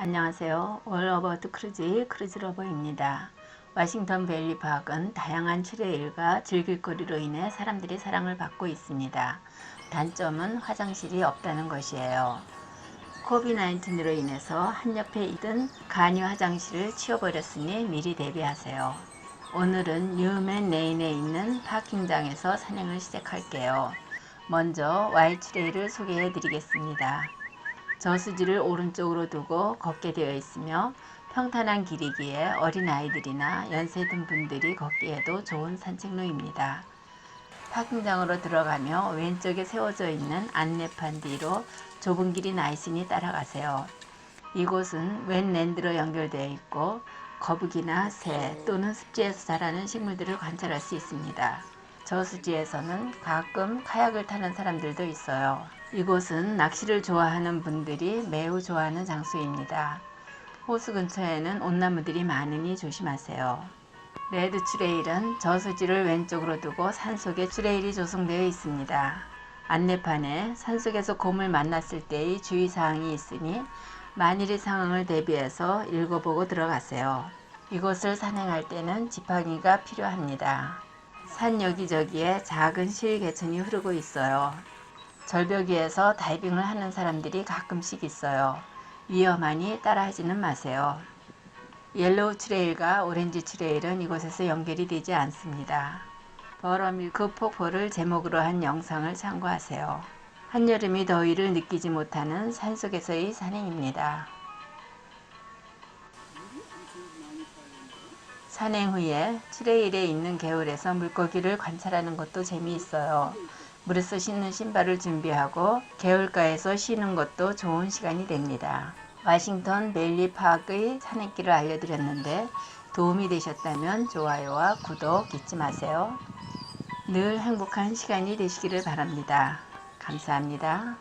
안녕하세요. 월어버드 크루즈 크루즈러버입니다. 워싱턴 밸리 파크는 다양한 트레일과 즐길거리로 인해 사람들이 사랑을 받고 있습니다. 단점은 화장실이 없다는 것이에요. 코비드-19으로 인해서 한 옆에 있던 간이 화장실을 치워버렸으니 미리 대비하세요. 오늘은 뉴맨 레인에 있는 파킹장에서 산행을 시작할게요. 먼저 와일트레일을 소개해 드리겠습니다. 저수지를 오른쪽으로 두고 걷게 되어 있으며 평탄한 길이기에 어린아이들이나 연세 든 분들이 걷기에도 좋은 산책로입니다. 파킹장으로 들어가며 왼쪽에 세워져 있는 안내판 뒤로 좁은 길이 나 있으니 따라가세요. 이곳은 웬 랜드로 연결되어 있고 거북이나 새 또는 습지에서 자라는 식물들을 관찰할 수 있습니다. 저수지에서는 가끔 카약을 타는 사람들도 있어요. 이곳은 낚시를 좋아하는 분들이 매우 좋아하는 장소입니다. 호수 근처에는 온나무들이 많으니 조심하세요. 레드 트레일은 저수지를 왼쪽으로 두고 산속에 트레일이 조성되어 있습니다. 안내판에 산속에서 곰을 만났을 때의 주의사항이 있으니 만일의 상황을 대비해서 읽어보고 들어가세요. 이곳을 산행할 때는 지팡이가 필요합니다. 산 여기저기에 작은 실개천이 흐르고 있어요. 절벽 위에서 다이빙을 하는 사람들이 가끔씩 있어요. 위험하니 따라하지는 마세요. 옐로우 트레일과 오렌지 트레일은 이곳에서 연결이 되지 않습니다. 버러밀크 폭포를 제목으로 한 영상을 참고하세요. 한여름이 더위를 느끼지 못하는 산속에서의 산행입니다. 산행 후에 트레일에 있는 개울에서 물고기를 관찰하는 것도 재미있어요. 물에서 신는 신발을 준비하고 개울가에서 쉬는 것도 좋은 시간이 됩니다. 와싱턴 벨리 파크의 산행길을 알려드렸는데 도움이 되셨다면 좋아요와 구독 잊지 마세요. 늘 행복한 시간이 되시기를 바랍니다. 감사합니다.